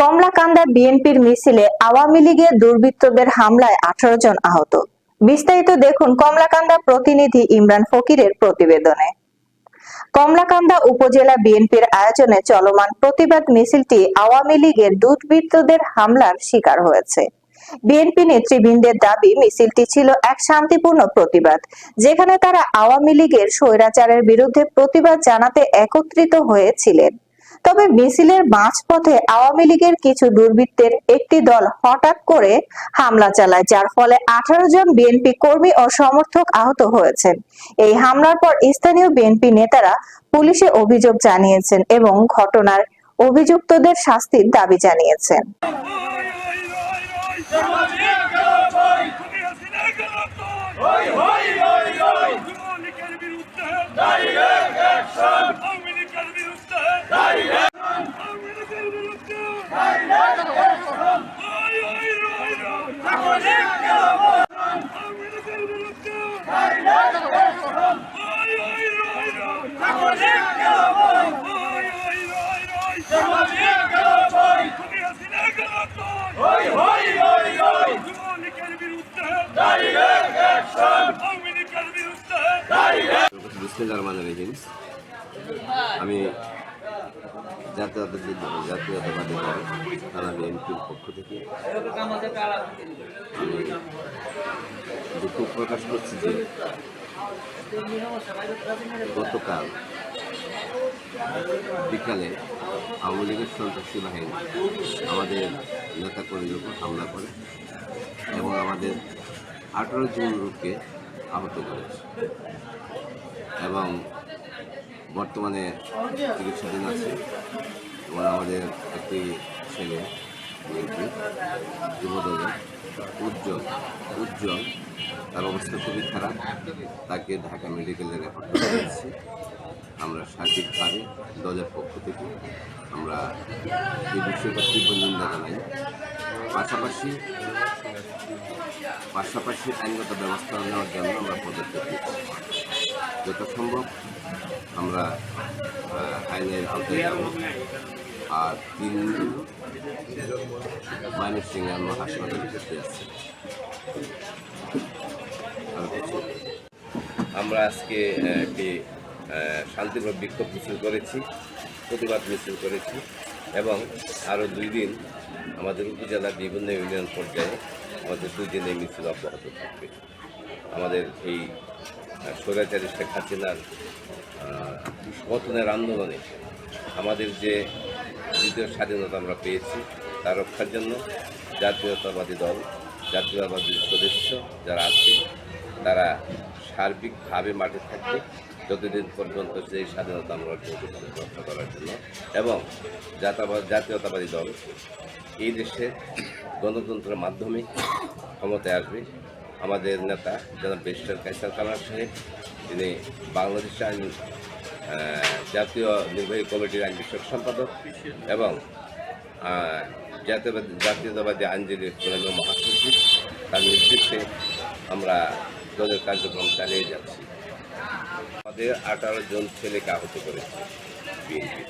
কমলাকান্দা বিএনপির মিছিলে আওয়ামী লীগের দুর্বৃত্তদের হামলায় আঠারো জন আহত। বিস্তারিত দেখুন কমলাকান্দা প্রতিনিধি ইমরান ফকিরের প্রতিবেদনে। কমলাকান্দা উপজেলা বিএনপির আয়োজনে চলমান প্রতিবাদ মিছিলটি আওয়ামী লীগের দুর্বৃত্তদের হামলার শিকার হয়েছে। বিএনপি নেতৃবৃন্দের দাবি, মিছিলটি ছিল এক শান্তিপূর্ণ প্রতিবাদ, যেখানে তারা আওয়ামী লীগের স্বৈরাচারের বিরুদ্ধে প্রতিবাদ জানাতে একত্রিত হয়েছিলেন। তবে মিছিলের মাঝপথে আওয়ামী লীগের কিছু দুর্বৃত্তের একটি দল হঠাৎ করে হামলা চালায়, যার ফলে আঠারো জন বিএনপি কর্মী ও সমর্থক আহত হয়েছেন। এই হামলার পর স্থানীয় বিএনপি নেতারা পুলিশে অভিযোগ জানিয়েছেন এবং ঘটনার অভিযুক্তদের শাস্তির দাবি জানিয়েছেন যুবলীগের বিরুদ্ধে আওয়ামী লীগের বিরুদ্ধে আওয়ামী লীগের বিরুদ্ধে হাই, হাই, হাই, হাই। আওয়ামী লীগের বিরুদ্ধে হাই, হাই, হাই, হাই। হাই, হাই, হাই, হাই। খুনি হাসিনা গেলাতন। যুবলীগের বিরুদ্ধে আওয়ামী লীগের বিরুদ্ধে বিসমিল্লাহ রহমান রহিম আমি জাতীয়তাবাদী দল থানা বিএনপির পক্ষ থেকে দুঃখ প্রকাশ করছি যে গতকাল বিকালে আওয়ামী লীগের সন্ত্রাসী বাহিনী আমাদের নেতাকর্মীর উপর হামলা করে এবং আমাদের আঠারো জন লোককে আহত করেছে। এবং বর্তমানে চিকিৎসাধীন আছে এবং আমাদের একটি ছেলে উজ্জ্বল উজ্জ্বল। তার অবস্থা খুবই খারাপ। তাকে ঢাকা মেডিকেলে রেফার করা হয়েছে। আমরা সার্বিকভাবে দলের পক্ষ থেকে আমরা এই বিষয়টা তীব্র নিন্দা জানাই। পাশাপাশি পাশাপাশি আইনগত ব্যবস্থা নেওয়ার জন্য আমরা পদক্ষেপ নিচ্ছি। যত সম্ভব আমরা আইনের আওতায় আর তিন মাইনুর সিং আমরা হাসপাতালে আর কিছু? আমরা আজকে একটি আহ, বিক্ষোভ মিছিল করেছি প্রতিবাদ মিছিল করেছি এবং আরও দুই দিন আমাদের উপজেলার বিভিন্ন ইউনিয়ন পর্যায়ে আমাদের দুই দিন এই মিছিল অব্যাহত থাকবে আমাদের এই স্বৈরাচারী শেখ হাসিনার পতনের আন্দোলনে আমাদের যে দ্বিতীয় স্বাধীনতা আমরা পেয়েছি, তা রক্ষার জন্য জাতীয়তাবাদী দল, জাতীয়তাবাদী সদস্য যারা আছে, তারা সার্বিকভাবে মাঠে থাকবে যতদিন পর্যন্ত সেই স্বাধীনতা আমরা রক্ষা করার জন্য। এবং জাতীয়তাবাদ দল এই দেশে গণতন্ত্রের মাধ্যমে ক্ষমতায় আসবে। আমাদের নেতা জনাব বেস্টার কাইসার কালার সাহেব, তিনি বাংলাদেশ আইন জাতীয় নির্বাহী কমিটির আইন বিষয়ক সম্পাদক এবং জাতীয় জাতীয়তাবাদী আইনজীবী প্রেন্দ্র মহাসচিব। তার নেতৃত্বে আমরা দলের কার্যক্রম চালিয়ে যাচ্ছি। আমাদের আঠারো জন ছেলেকে আহত করেছে বিএনপি।